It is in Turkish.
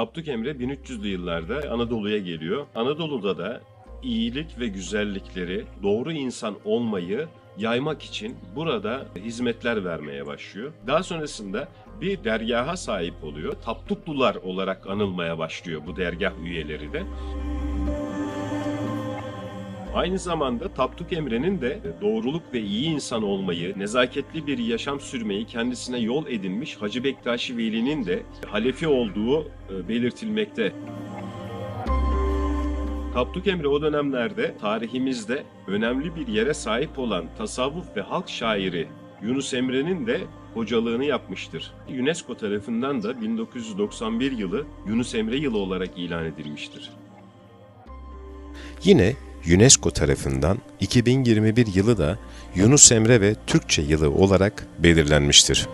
Tapduk Emre 1300'lü yıllarda Anadolu'ya geliyor. Anadolu'da da iyilik ve güzellikleri, doğru insan olmayı yaymak için burada hizmetler vermeye başlıyor. Daha sonrasında bir dergaha sahip oluyor. Tapduklular olarak anılmaya başlıyor bu dergah üyeleri de. Aynı zamanda Tapduk Emre'nin de doğruluk ve iyi insan olmayı, nezaketli bir yaşam sürmeyi kendisine yol edinmiş Hacı Bektaşi Veli'nin de halefi olduğu e, belirtilmekte. Tapduk Emre o dönemlerde tarihimizde önemli bir yere sahip olan tasavvuf ve halk şairi Yunus Emre'nin de hocalığını yapmıştır. UNESCO tarafından da 1991 yılı Yunus Emre yılı olarak ilan edilmiştir. Yine UNESCO tarafından 2021 yılı da Yunus Emre ve Türkçe yılı olarak belirlenmiştir.